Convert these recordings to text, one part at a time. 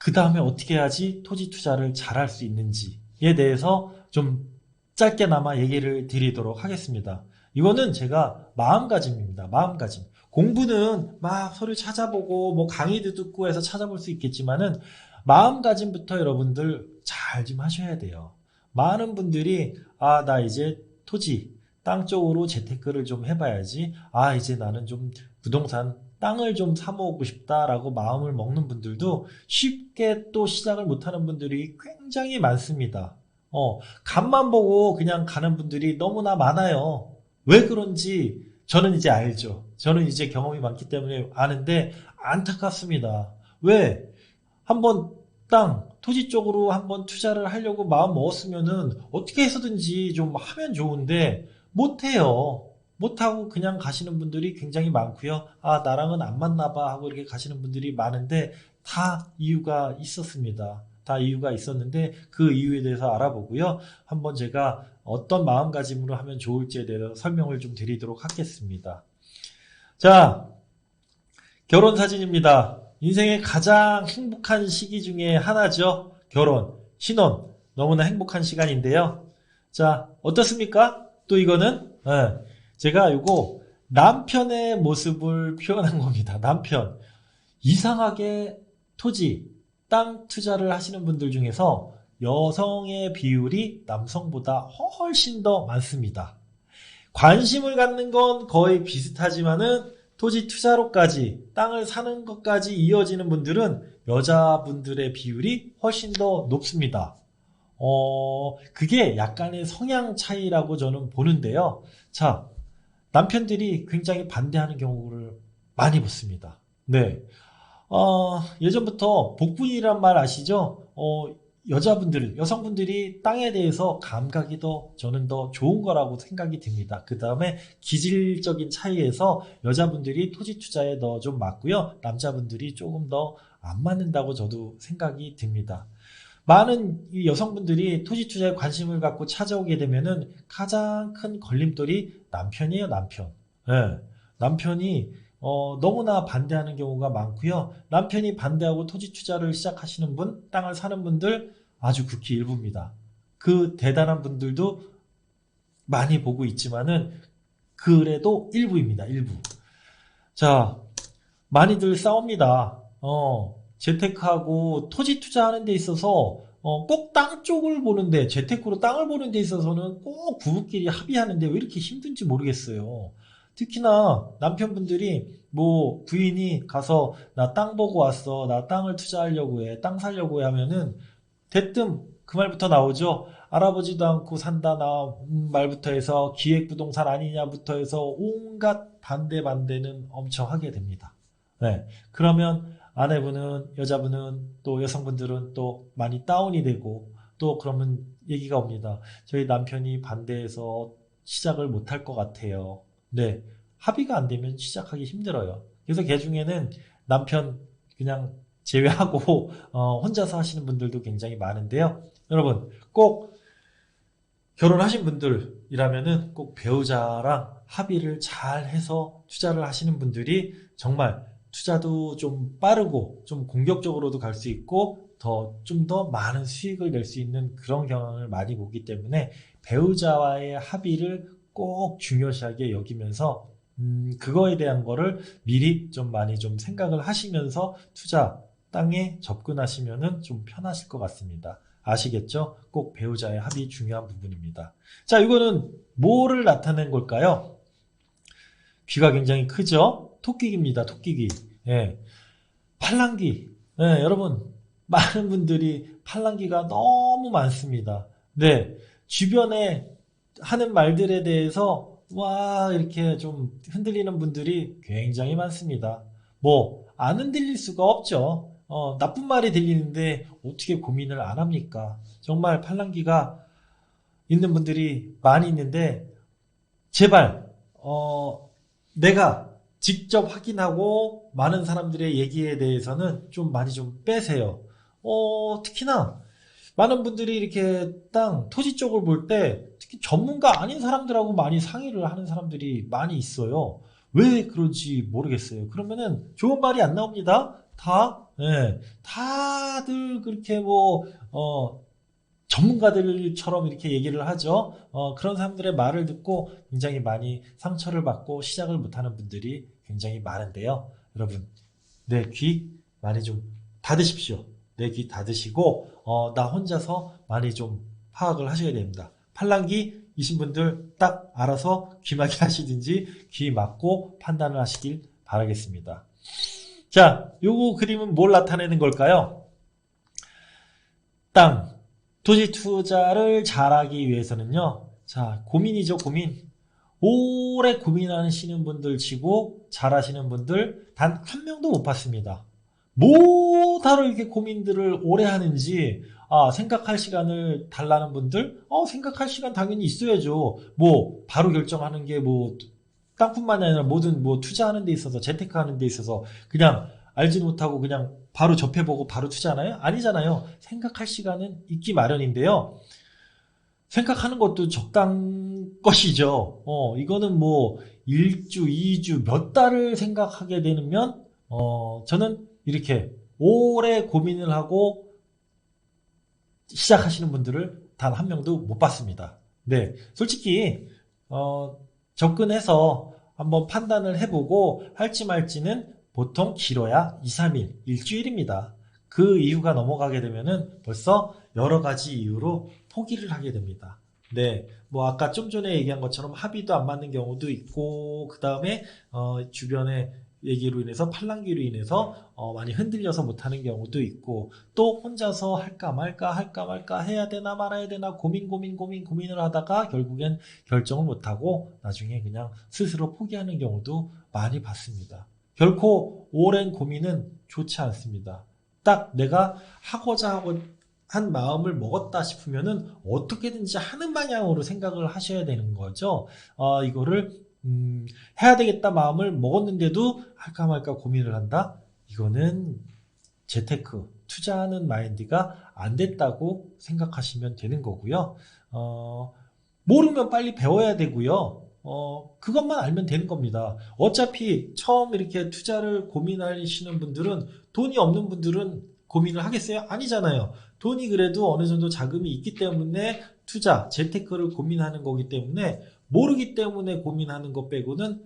그 다음에 어떻게 해야지 토지 투자를 잘할 수 있는지에 대해서 좀 짧게나마 얘기를 드리도록 하겠습니다. 이거는 제가 마음가짐입니다. 마음가짐. 공부는 막 서류 찾아보고 뭐 강의도 듣고 해서 찾아볼 수 있겠지만은 마음가짐부터 여러분들 잘 좀 하셔야 돼요. 많은 분들이 아, 나 이제 토지, 땅 쪽으로 재테크를 좀 해봐야지. 아, 이제 나는 좀 부동산 땅을 좀 사모으고 싶다라고 마음을 먹는 분들도 쉽게 또 시작을 못하는 분들이 굉장히 많습니다. 어, 간만 보고 그냥 가는 분들이 너무나 많아요. 왜 그런지 저는 이제 알죠. 저는 이제 경험이 많기 때문에 아는데 안타깝습니다. 왜? 한번 땅, 토지 쪽으로 한번 투자를 하려고 마음 먹었으면은 어떻게 해서든지 좀 하면 좋은데 못해요. 못하고 그냥 가시는 분들이 굉장히 많고요. 아, 나랑은 안 맞나 봐 하고 이렇게 가시는 분들이 많은데 다 이유가 있었습니다. 다 이유가 있었는데 그 이유에 대해서 알아보고요. 한번 제가 어떤 마음가짐으로 하면 좋을지에 대해서 설명을 좀 드리도록 하겠습니다. 자, 결혼 사진입니다. 인생의 가장 행복한 시기 중에 하나죠. 결혼, 신혼. 너무나 행복한 시간인데요. 자, 어떻습니까? 또 이거는, 예, 제가 이거 남편의 모습을 표현한 겁니다. 남편. 이상하게 토지, 땅 투자를 하시는 분들 중에서 여성의 비율이 남성보다 훨씬 더 많습니다. 관심을 갖는 건 거의 비슷하지만은 토지 투자로까지 땅을 사는 것까지 이어지는 분들은 여자분들의 비율이 훨씬 더 높습니다. 어, 그게 약간의 성향 차이라고 저는 보는데요. 자, 남편들이 굉장히 반대하는 경우를 많이 봤습니다. 네. 어, 예전부터 복분이란 말 아시죠? 어, 여자분들, 여성분들이 땅에 대해서 감각이 더 저는 더 좋은 거라고 생각이 듭니다. 그 다음에 기질적인 차이에서 여자분들이 토지 투자에 더 좀 맞고요. 남자분들이 조금 더 안 맞는다고 저도 생각이 듭니다. 많은 이 여성분들이 토지 투자에 관심을 갖고 찾아오게 되면은 가장 큰 걸림돌이 남편이에요, 남편. 예. 남편이 어, 너무나 반대하는 경우가 많고요. 남편이 반대하고 토지 투자를 시작하시는 분, 땅을 사는 분들 아주 극히 일부입니다. 그 대단한 분들도 많이 보고 있지만은 그래도 일부입니다. 일부. 자, 많이들 싸웁니다. 어, 재테크하고 토지 투자하는 데 있어서 어, 꼭 땅 쪽을 보는데 재테크로 땅을 보는 데 있어서는 꼭 부부끼리 합의하는데 왜 이렇게 힘든지 모르겠어요. 특히나 남편분들이 뭐 부인이 가서 나 땅 보고 왔어. 나 땅을 투자하려고 해. 땅 살려고 해 하면은 대뜸 그 말부터 나오죠. 알아보지도 않고 산다 나 음, 말부터 해서 기획부동산 아니냐부터 해서 온갖 반대 반대는 엄청 하게 됩니다. 네. 그러면 아내분은 여자분은 또 여성분들은 또 많이 다운이 되고 또 그러면 얘기가 옵니다. 저희 남편이 반대해서 시작을 못할 것 같아요. 네. 합의가 안 되면 시작하기 힘들어요. 그래서 개 중에는 남편 그냥 제외하고 어, 혼자서 하시는 분들도 굉장히 많은데요. 여러분 꼭 결혼하신 분들이라면은 꼭 배우자랑 합의를 잘 해서 투자를 하시는 분들이 정말 투자도 좀 빠르고 좀 공격적으로도 갈 수 있고 더 좀 더 많은 수익을 낼 수 있는 그런 경향을 많이 보기 때문에 배우자와의 합의를 꼭 중요시하게 여기면서 음, 그거에 대한 거를 미리 좀 많이 좀 생각을 하시면서 투자 땅에 접근하시면은 좀 편하실 것 같습니다. 아시겠죠? 꼭 배우자의 합의 중요한 부분입니다. 자, 이거는 뭐를 나타낸 걸까요? 귀가 굉장히 크죠? 토끼기입니다. 토끼기. 예. 팔랑귀. 예, 여러분 많은 분들이 팔랑귀가 너무 많습니다. 네. 주변에 하는 말들에 대해서 와 이렇게 좀 흔들리는 분들이 굉장히 많습니다. 뭐 안 흔들릴 수가 없죠. 어, 나쁜 말이 들리는데 어떻게 고민을 안 합니까? 정말 팔랑귀가 있는 분들이 많이 있는데 제발 어, 내가 직접 확인하고 많은 사람들의 얘기에 대해서는 좀 많이 좀 빼세요. 어, 특히나 많은 분들이 이렇게 땅, 토지 쪽을 볼 때 특히 전문가 아닌 사람들하고 많이 상의를 하는 사람들이 많이 있어요. 왜 그런지 모르겠어요. 그러면은 좋은 말이 안 나옵니다. 다 예, 다들 그렇게 뭐, 어, 전문가들처럼 이렇게 얘기를 하죠. 어, 그런 사람들의 말을 듣고 굉장히 많이 상처를 받고 시작을 못하는 분들이 굉장히 많은데요. 여러분, 내 귀 많이 좀 닫으십시오. 내 귀 닫으시고, 어, 나 혼자서 많이 좀 파악을 하셔야 됩니다. 팔랑귀이신 분들 딱 알아서 귀마개 하시든지 귀 막고 판단을 하시길 바라겠습니다. 자, 요거 그림은 뭘 나타내는 걸까요? 땅, 토지 투자를 잘하기 위해서는요. 자, 고민이죠, 고민. 오래 고민하시는 분들 치고 잘하시는 분들 단 한 명도 못 봤습니다. 뭐다로 이렇게 고민들을 오래 하는지 아, 생각할 시간을 달라는 분들? 어, 생각할 시간 당연히 있어야죠. 뭐, 바로 결정하는 게 뭐, 땅뿐만이 아니라 모든 뭐 투자하는 데 있어서, 재테크 하는 데 있어서 그냥 알지 못하고 그냥 바로 접해보고 바로 투자하나요? 아니잖아요. 생각할 시간은 있기 마련인데요. 생각하는 것도 적당 것이죠. 어, 이거는 뭐, 1주, 2주, 몇 달을 생각하게 되면, 어, 저는 이렇게 오래 고민을 하고 시작하시는 분들을 단 한 명도 못 봤습니다. 네. 솔직히, 어, 접근해서 한번 판단을 해보고 할지 말지는 보통 길어야 2, 3일, 일주일입니다. 그 이유가 넘어가게 되면은 벌써 여러 가지 이유로 포기를 하게 됩니다. 네, 뭐 아까 좀 전에 얘기한 것처럼 합의도 안 맞는 경우도 있고 그 다음에 어, 주변의 얘기로 인해서 팔랑귀로 인해서 어, 많이 흔들려서 못하는 경우도 있고 또 혼자서 할까 말까 할까 말까 해야 되나 말아야 되나 고민 고민 고민 고민을 하다가 결국엔 결정을 못하고 나중에 그냥 스스로 포기하는 경우도 많이 봤습니다. 결코 오랜 고민은 좋지 않습니다. 딱 내가 하고자 하고 한 마음을 먹었다 싶으면은 어떻게든지 하는 방향으로 생각을 하셔야 되는 거죠. 어, 이거를 음, 해야 되겠다 마음을 먹었는데도 할까 말까 고민을 한다? 이거는 재테크, 투자하는 마인드가 안 됐다고 생각하시면 되는 거고요. 어, 모르면 빨리 배워야 되고요. 어, 그것만 알면 되는 겁니다. 어차피 처음 이렇게 투자를 고민하시는 분들은 돈이 없는 분들은 고민을 하겠어요? 아니잖아요. 돈이 그래도 어느 정도 자금이 있기 때문에 투자, 재테크를 고민하는 거기 때문에 모르기 때문에 고민하는 것 빼고는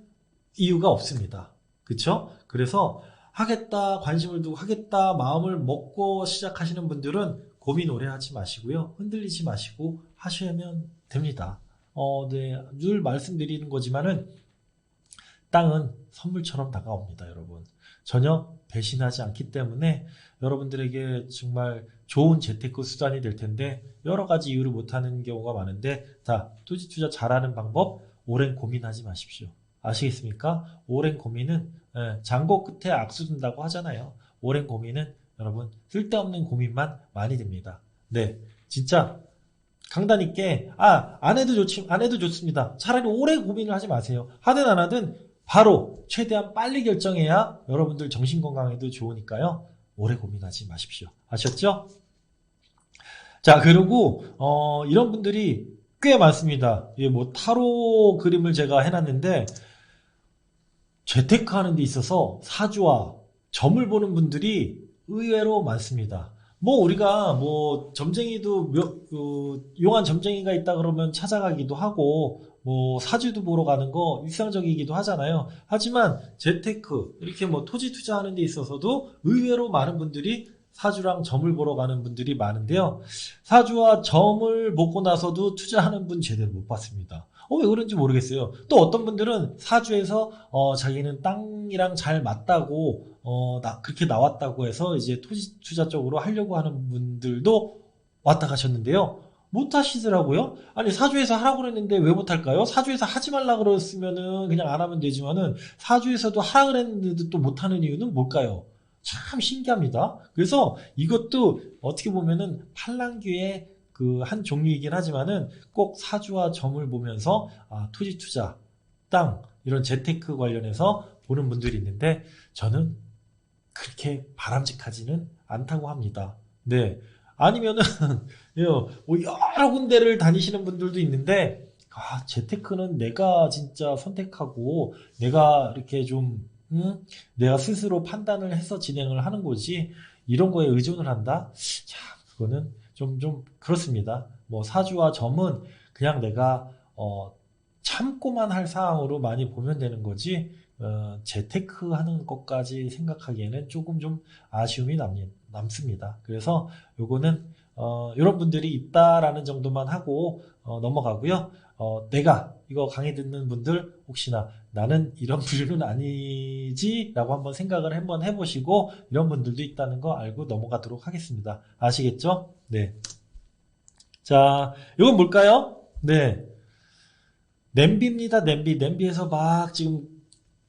이유가 없습니다. 그쵸? 그래서 하겠다, 관심을 두고 하겠다, 마음을 먹고 시작하시는 분들은 고민 오래 하지 마시고요. 흔들리지 마시고 하시면 됩니다. 어, 네. 늘 말씀드리는 거지만은 땅은 선물처럼 다가옵니다, 여러분. 전혀 배신하지 않기 때문에 여러분들에게 정말 좋은 재테크 수단이 될 텐데 여러 가지 이유를 못하는 경우가 많은데 자 토지 투자 잘하는 방법 오랜 고민하지 마십시오. 아시겠습니까? 오랜 고민은 예, 장고 끝에 악수 둔다고 하잖아요. 오랜 고민은 여러분 쓸데없는 고민만 많이 듭니다. 네, 진짜 강단 있게 아 안 해도 좋지 안 해도 좋습니다. 차라리 오래 고민을 하지 마세요. 하든 안 하든 바로 최대한 빨리 결정해야 여러분들 정신 건강에도 좋으니까요. 오래 고민하지 마십시오. 아셨죠? 자, 그리고 어, 이런 분들이 꽤 많습니다. 예, 뭐 타로 그림을 제가 해놨는데 재테크 하는 데 있어서 사주와 점을 보는 분들이 의외로 많습니다. 뭐 우리가 뭐 점쟁이도 몇, 그, 용한 점쟁이가 있다 그러면 찾아가기도 하고 뭐 사주도 보러 가는 거 일상적이기도 하잖아요. 하지만 재테크 이렇게 뭐 토지 투자하는 데 있어서도 의외로 많은 분들이 사주랑 점을 보러 가는 분들이 많은데요. 사주와 점을 보고 나서도 투자하는 분 제대로 못 봤습니다. 어, 왜 그런지 모르겠어요. 또 어떤 분들은 사주에서 어, 자기는 땅이랑 잘 맞다고 어, 나, 그렇게 나왔다고 해서 이제 토지 투자 쪽으로 하려고 하는 분들도 왔다 가셨는데요. 못 하시더라고요. 아니 사주에서 하라고 그랬는데 왜 못 할까요? 사주에서 하지 말라 그랬으면은 그냥 안 하면 되지만은 사주에서도 하라 그랬는데도 또 못 하는 이유는 뭘까요? 참 신기합니다. 그래서 이것도 어떻게 보면은 팔랑귀의 그 한 종류이긴 하지만은 꼭 사주와 점을 보면서 아, 토지 투자, 땅 이런 재테크 관련해서 보는 분들이 있는데 저는 그렇게 바람직하지는 않다고 합니다. 네. 아니면은 뭐 여러 군데를 다니시는 분들도 있는데 아, 재테크는 내가 진짜 선택하고 내가 이렇게 좀 음? 내가 스스로 판단을 해서 진행을 하는 거지 이런 거에 의존을 한다? 자, 그거는 좀, 좀 그렇습니다. 뭐 사주와 점은 그냥 내가 어, 참고만 할 사항으로 많이 보면 되는 거지 어, 재테크 하는 것까지 생각하기에는 조금 좀 아쉬움이 남, 남습니다. 그래서 요거는 어, 이런 분들이 있다라는 정도만 하고 어, 넘어가고요. 어, 내가 이거 강의 듣는 분들 혹시나 나는 이런 부류는 아니지라고 한번 생각을 한번 해보시고 이런 분들도 있다는 거 알고 넘어가도록 하겠습니다. 아시겠죠? 네. 자, 이건 뭘까요? 네. 냄비입니다. 냄비. 냄비에서 막 지금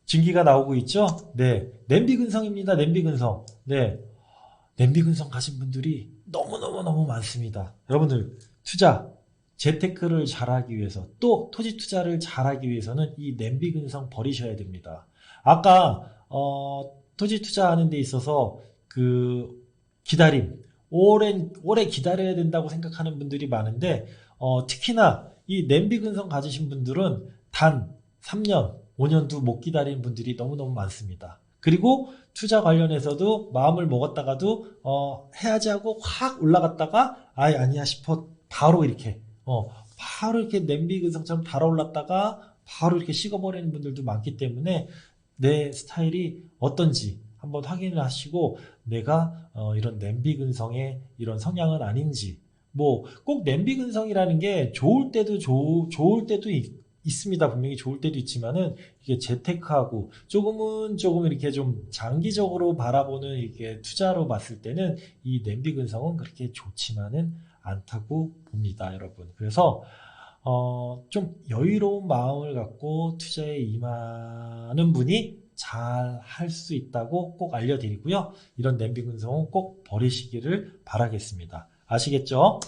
증기가 나오고 있죠? 네. 냄비 근성입니다. 냄비 근성. 네. 냄비 근성 가신 분들이 너무너무너무 많습니다. 여러분들, 투자, 재테크를 잘하기 위해서 또 토지 투자를 잘하기 위해서는 이 냄비 근성 버리셔야 됩니다. 아까 어, 토지 투자하는 데 있어서 그 기다림 오랜 오래 기다려야 된다고 생각하는 분들이 많은데 어, 특히나 이 냄비 근성 가지신 분들은 단 3년, 5년도 못 기다리는 분들이 너무너무 많습니다. 그리고 투자 관련해서도 마음을 먹었다가도 어, 해야지 하고 확 올라갔다가 아예 아니야 싶어 바로 이렇게 어, 바로 이렇게 냄비 근성처럼 달아올랐다가 바로 이렇게 식어버리는 분들도 많기 때문에 내 스타일이 어떤지 한번 확인을 하시고 내가 어, 이런 냄비 근성의 이런 성향은 아닌지 뭐 꼭 냄비 근성이라는 게 좋을 때도 좋, 좋을 때도 있, 있습니다. 분명히 좋을 때도 있지만은 이게 재테크하고 조금은 조금 이렇게 좀 장기적으로 바라보는 이게 투자로 봤을 때는 이 냄비 근성은 그렇게 좋지만은 않다고 봅니다, 여러분. 그래서 어, 좀 여유로운 마음을 갖고 투자에 임하는 분이 잘 할 수 있다고 꼭 알려드리고요. 이런 냄비 근성은 꼭 버리시기를 바라겠습니다. 아시겠죠?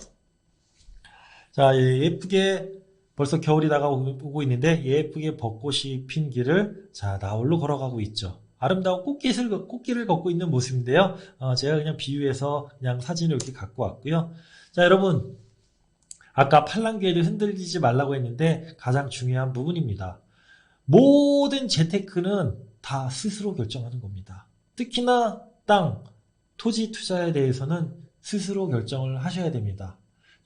자, 예, 예쁘게 벌써 겨울이 다가오고 있는데 예쁘게 벚꽃이 핀 길을 자 나홀로 걸어가고 있죠. 아름다운 꽃길을, 꽃길을 걷고 있는 모습인데요. 어, 제가 그냥 비유해서 그냥 사진을 이렇게 갖고 왔고요. 자, 여러분. 아까 팔랑귀에도 흔들리지 말라고 했는데 가장 중요한 부분입니다. 모든 재테크는 다 스스로 결정하는 겁니다. 특히나 땅, 토지 투자에 대해서는 스스로 결정을 하셔야 됩니다.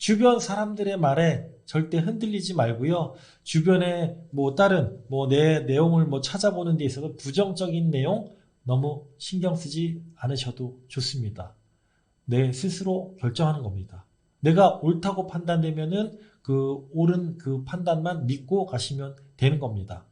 주변 사람들의 말에 절대 흔들리지 말고요. 주변에 뭐 다른 뭐 내 내용을 뭐 찾아보는 데 있어서 부정적인 내용 너무 신경 쓰지 않으셔도 좋습니다. 내 스스로 결정하는 겁니다. 내가 옳다고 판단되면은 그 옳은 그 판단만 믿고 가시면 되는 겁니다.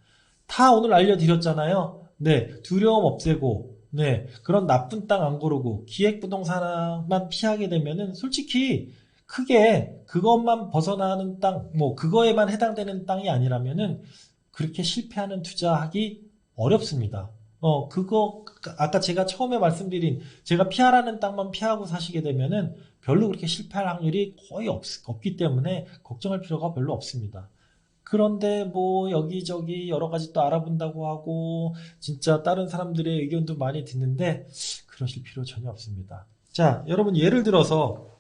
다 오늘 알려드렸잖아요. 네, 두려움 없애고, 네, 그런 나쁜 땅 안 고르고, 기획부동산만 피하게 되면은 솔직히 크게 그것만 벗어나는 땅, 뭐, 그거에만 해당되는 땅이 아니라면은 그렇게 실패하는 투자하기 어렵습니다. 어, 그거, 아까 제가 처음에 말씀드린, 제가 피하라는 땅만 피하고 사시게 되면은 별로 그렇게 실패할 확률이 거의 없, 없기 때문에 걱정할 필요가 별로 없습니다. 그런데 뭐 여기저기 여러 가지 또 알아본다고 하고 진짜 다른 사람들의 의견도 많이 듣는데 그러실 필요 전혀 없습니다. 자, 여러분 예를 들어서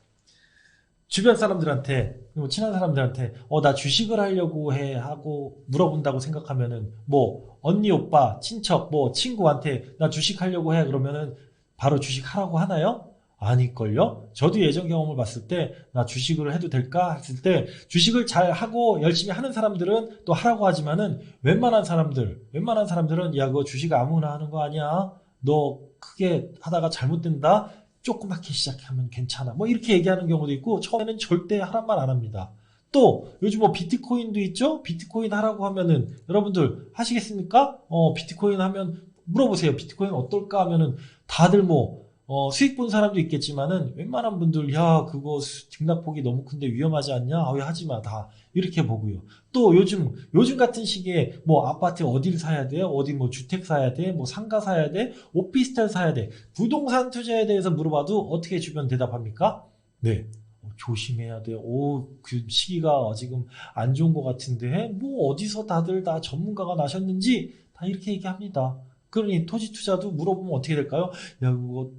주변 사람들한테 뭐 친한 사람들한테 어 나 주식을 하려고 해 하고 물어본다고 생각하면은 뭐 언니 오빠 친척 뭐 친구한테 나 주식 하려고 해 그러면은 바로 주식 하라고 하나요? 아닐걸요? 저도 예전 경험을 봤을 때, 나 주식을 해도 될까? 했을 때, 주식을 잘 하고 열심히 하는 사람들은 또 하라고 하지만은, 웬만한 사람들, 웬만한 사람들은, 야, 그거 주식 아무나 하는 거 아니야? 너 크게 하다가 잘못된다? 조그맣게 시작하면 괜찮아. 뭐 이렇게 얘기하는 경우도 있고, 처음에는 절대 하란 말 안 합니다. 또, 요즘 뭐 비트코인도 있죠? 비트코인 하라고 하면은, 여러분들 하시겠습니까? 어, 비트코인 하면, 물어보세요. 비트코인 어떨까 하면은, 다들 뭐, 어, 수익 본 사람도 있겠지만은 웬만한 분들 야 그거 등락폭이 너무 큰데 위험하지 않냐? 아, 왜 하지 마. 다 이렇게 보고요. 또 요즘 요즘 같은 시기에 뭐 아파트 어디를 사야 돼요? 어디 뭐 주택 사야 돼? 뭐 상가 사야 돼? 오피스텔 사야 돼? 부동산 투자에 대해서 물어봐도 어떻게 주변 대답합니까? 네. 어, 조심해야 돼. 오, 그 시기가 지금 안 좋은 것 같은데, 뭐 어디서 다들 다 전문가가 나셨는지 다 이렇게 얘기합니다. 그러니 토지 투자도 물어보면 어떻게 될까요? 야, 그거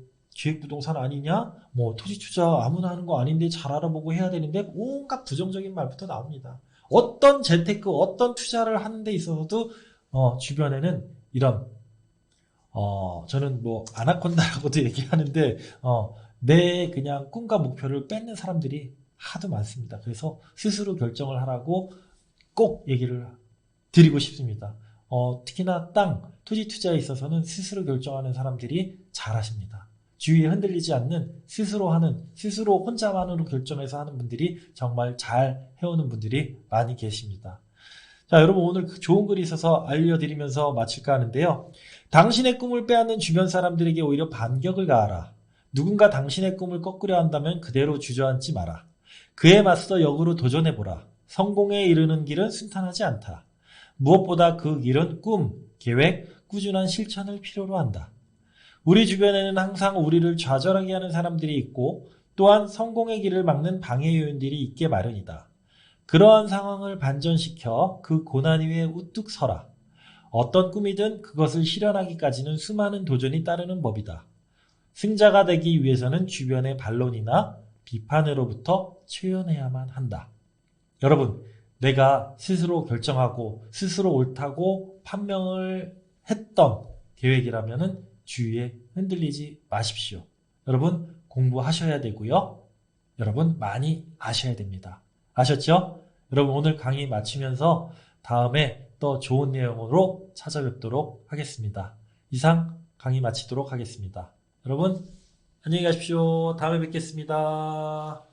기획부동산 아니냐? 뭐 토지 투자 아무나 하는 거 아닌데 잘 알아보고 해야 되는데 온갖 부정적인 말부터 나옵니다. 어떤 재테크, 어떤 투자를 하는 데 있어서도 어, 주변에는 이런 어, 저는 뭐 아나콘다라고도 얘기하는데 어, 내 그냥 꿈과 목표를 뺏는 사람들이 하도 많습니다. 그래서 스스로 결정을 하라고 꼭 얘기를 드리고 싶습니다. 어, 특히나 땅, 토지 투자에 있어서는 스스로 결정하는 사람들이 잘하십니다. 주위에 흔들리지 않는 스스로 하는, 스스로 혼자만으로 결정해서 하는 분들이 정말 잘 해오는 분들이 많이 계십니다. 자, 여러분 오늘 그 좋은 글이 있어서 알려드리면서 마칠까 하는데요. 당신의 꿈을 빼앗는 주변 사람들에게 오히려 반격을 가하라. 누군가 당신의 꿈을 꺾으려 한다면 그대로 주저앉지 마라. 그에 맞서 역으로 도전해보라. 성공에 이르는 길은 순탄하지 않다. 무엇보다 그 길은 꿈, 계획, 꾸준한 실천을 필요로 한다. 우리 주변에는 항상 우리를 좌절하게 하는 사람들이 있고 또한 성공의 길을 막는 방해 요인들이 있게 마련이다. 그러한 상황을 반전시켜 그 고난 위에 우뚝 서라. 어떤 꿈이든 그것을 실현하기까지는 수많은 도전이 따르는 법이다. 승자가 되기 위해서는 주변의 반론이나 비판으로부터 최연해야만 한다. 여러분, 내가 스스로 결정하고 스스로 옳다고 판명을 했던 계획이라면 주위에 흔들리지 마십시오. 여러분, 공부하셔야 되고요. 여러분, 많이 아셔야 됩니다. 아셨죠? 여러분, 오늘 강의 마치면서 다음에 또 좋은 내용으로 찾아뵙도록 하겠습니다. 이상 강의 마치도록 하겠습니다. 여러분, 안녕히 가십시오. 다음에 뵙겠습니다.